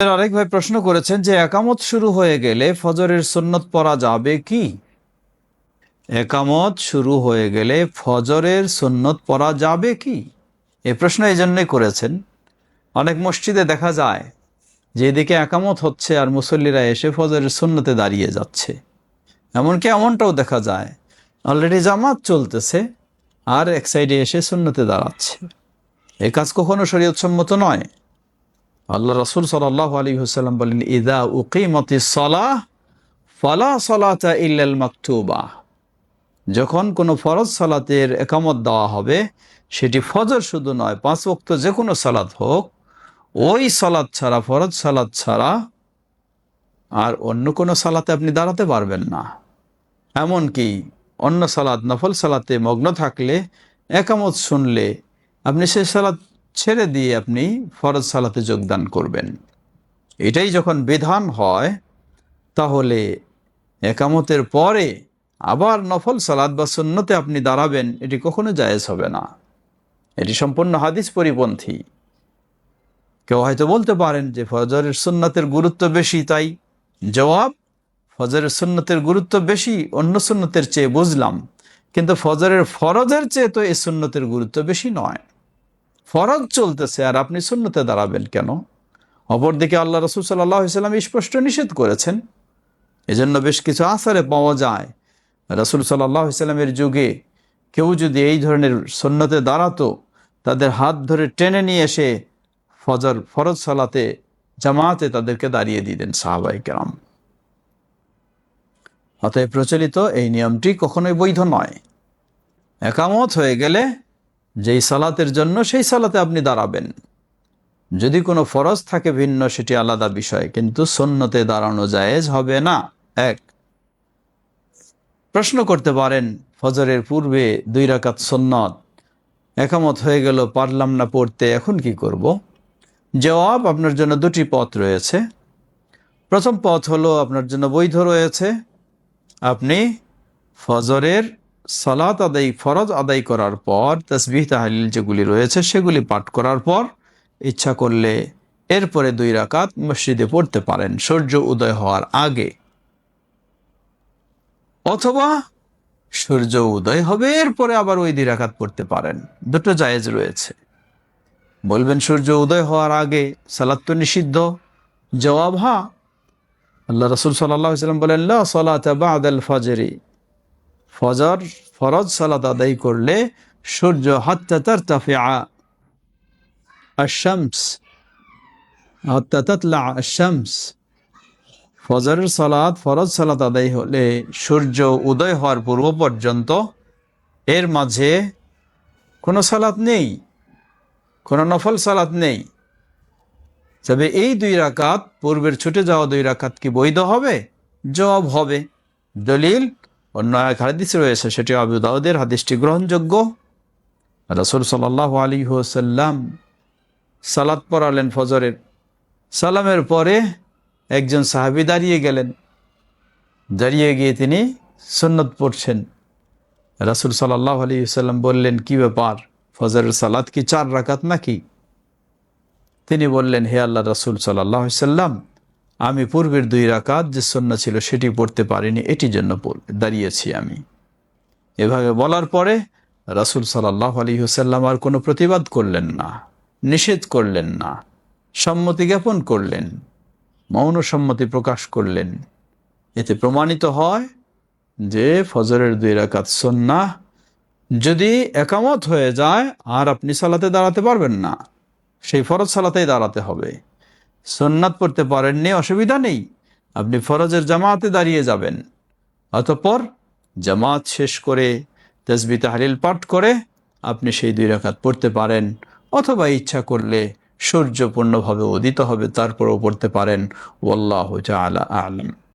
আরেক ভাই প্রশ্ন করেছেন যে একামত শুরু হয়ে গেলে ফজরের সুন্নত পড়া যাবে কি? একামত শুরু হয়ে গেলে ফজরের সুন্নত পড়া যাবে কি? এ প্রশ্ন এই জন্যই করেছেন। অনেক মসজিদে দেখা যায় যে এদিকে একামত হচ্ছে আর মুসল্লিরা এসে ফজরের সুন্নতে দাঁড়িয়ে যাচ্ছে। এমনকি এমনটাও দেখা যায় অলরেডি জামাত চলতেছে আর এক সাইডে এসে সুন্নতে দাঁড়াচ্ছে। এই কাজ কখনো শরীয়তসম্মত নয়। আল্লাহ রসুল সাল্লাহ আলী হুসাল্লাম বলেন ইদা উকিমতি সলাহ, ফলা সলাতা ইল্লাল মাকতুবা। যখন কোনো ফরজ সালাতের একামত দেওয়া হবে, সেটি ফজর শুধু নয়, পাঁচ ওক্ত যে কোনো সালাত হোক, ওই সালাদ ছাড়া, ফরজ সালাদ ছাড়া আর অন্য কোনো সালাতে আপনি দাঁড়াতে পারবেন না। এমনকি অন্য সালাদ নফল সালাতে মগ্ন থাকলে, একামত শুনলে আপনি সে সালাদ ছেড়ে দিয়ে আপনি ফরজ সালাতে যোগদান করবেন। এটাই যখন বিধান হয়, তাহলে একামতের পরে আবার নফল সালাদ বা সুন্নতে আপনি দাঁড়াবেন, এটি কখনো জায়েজ হবে না। এটি সম্পূর্ণ হাদিস পরিপন্থী। কেউ হয়তো বলতে পারেন যে ফজরের সুন্নতের গুরুত্ব বেশি, তাই জবাব, ফজরের সুন্নতের গুরুত্ব বেশি, অন্য সুন্নতের চেয়ে বুঝলাম। কিন্তু ফজরের ফরজের চেয়ে তো এই সুন্নতের গুরুত্ব বেশি নয়। ফরজ চলতেছে, আর আপনি সুন্নতে দাঁড়াবেন কেন? অপরদিকে আল্লাহ রসুল সাল্লাহ ইসলাম স্পষ্ট নিষেধ করেছেন, এজন্য বেশ কিছু আসারে পাওয়া যায়। রসুল সাল্লাহ ইসলামের যুগে কেউ যদি এই ধরনের সন্ন্যতে দাঁড়াতো, তাদের হাত ধরে টেনে নিয়ে এসে ফজর, ফরজ সালাতে, জামাতে তাদেরকে দাঁড়িয়ে দিতেন সাহাবাই কেরাম। অতএব প্রচলিত এই নিয়মটি কখনোই বৈধ নয়। একামত হয়ে গেলে যেই সালাতের জন্য সেই সালাতে আপনি দাঁড়াবেন। যদি কোনো ফরজ থাকে ভিন্ন, সেটি আলাদা বিষয়, কিন্তু সন্ন্যতে দাঁড়ানো জায়েজ হবে না। এক, প্রশ্ন করতে পারেন, ফজরের পূর্বে দুই রাকাত সন্ন্যত একামত হয়ে গেল, পারলাম না পড়তে, এখন কি করব। জবাব, আপনার জন্য দুটি পথ রয়েছে। প্রথম পথ হলো, আপনার জন্য বৈধ রয়েছে। আপনি ফজরের সালাত আদায়, ফরজ আদায় করার পর, তসবিহ তাহলিল যেগুলি রয়েছে সেগুলি পাঠ করার পর ইচ্ছা করলে এরপরে দুই রাকাত মসজিদে পড়তে পারেন। সূর্য উদয় হওয়ার আগে। অথবা সূর্য উদয় হবে, এরপরে আবার ওই দুই রাকাত পড়তে পারেন। দুটো জায়েজ রয়েছে। বলবেন সূর্য উদয় হওয়ার আগে সালাত তো নিষিদ্ধ? জবাব হা আল্লাহ রসুল সাল্লাম বলেন, লা সালাত বাদাল ফজরি। ফজর, ফরজ সালাত আদায় করলে সূর্য হাত্তা তার তাফিয়া আশামস হাত্তা তাতলা আশামস ফজরের সালাত, ফরজ সালাত আদায় হলে সূর্য উদয় হওয়ার পূর্ব পর্যন্ত এর মাঝে কোনো সালাত নেই, কোনো নফল সালাত নেই। তবে এই দুই রাকাত পূর্বের ছুটে যাওয়া দুই রাকাত কি বৈধ হবে? জবাব হবে। দলিল অন্য এক হাদিস রয়েছে, সেটি আবু দাউদের হাদিসটি গ্রহণযোগ্য। রসুল সাল্লাহ আলী হুসাল্লাম সালাত পড়ালেন ফজরের। সালামের পরে একজন সাহাবি দাঁড়িয়ে গেলেন। দাঁড়িয়ে গিয়ে তিনি সুন্নত পড়ছেন। রাসুল সাল্লাহ আলী সাল্লাম বললেন, কি ব্যাপার? ফজরের সালাত কি চার রাকাত নাকি? তিনি বললেন, হে আল্লাহ রাসুল সাল্লাহ সাল্লাম আমি পূর্বের দুই রাকাত যে সন্না ছিল সেটি পড়তে পারিনি, এটি জন্য দাঁড়িয়েছি আমি। এভাবে বলার পরে রাসুল সাল্লাহ আলী হুসাল্লাম আর কোনো প্রতিবাদ করলেন না, নিষেধ করলেন না, সম্মতি জ্ঞাপন করলেন, মৌন সম্মতি প্রকাশ করলেন। এতে প্রমাণিত হয় যে ফজরের দুই রাকাত সন্না যদি একামত হয়ে যায়, আর আপনি সালাতে দাঁড়াতে পারবেন না। সেই ফরজ সালাতেই দাঁড়াতে হবে। সন্ন্যাত পড়তে পারেননি, অসুবিধা নেই। আপনি ফরজের জামাতে দাঁড়িয়ে যাবেন। অতঃপর জামাত শেষ করে তসবি তাহলিল পাঠ করে আপনি সেই দুই রাকাত পড়তে পারেন, অথবা ইচ্ছা করলে সূর্য পূর্ণভাবে উদিত হবে, তারপরেও পড়তে পারেন। ওল্লাহ আলা আলম।